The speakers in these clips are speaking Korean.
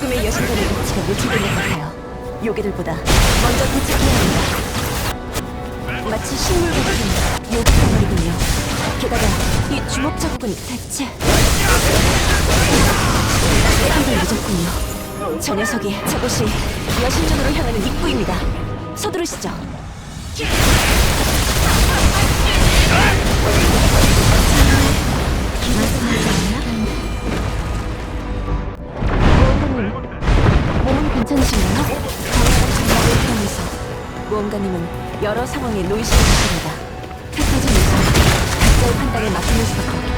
노출된 것 같아요. 요괴들보다 먼저 도착해야 합니다. 마치 식물 같은 요괴 덩어리군요. 게다가 이 주먹 자국은 대체 한발 늦었군요. 저 녀석이 저곳이 여신전으로 향하는 입구입니다. 서두르시죠. 괜찮으신가요? 강력한 장막을 포함해서 무언가님은 여러 상황에 놓이시게 되십니다. 흩어진 요소, 각자의 판단에 맡기는 수밖에 없고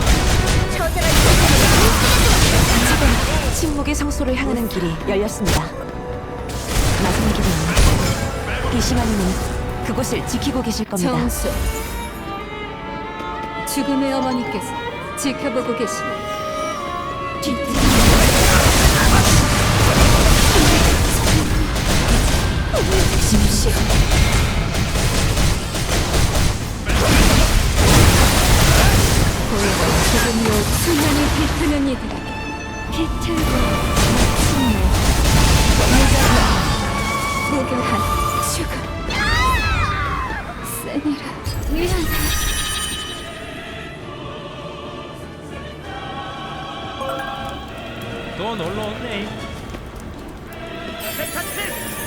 지금 침묵의 성소를 향하는 길이 열렸습니다. 마지막 길이요. 비시마님은 그곳을 지키고 계실 겁니다. 정수 죽음의 어머니께서 지켜보고 계시니 주십시오. 죽음이 오 수면을 비트는 이들에게 비틀고 마침내 무자가 무결한 죽음 세니라 미안해 또 놀러 왔네. 세카트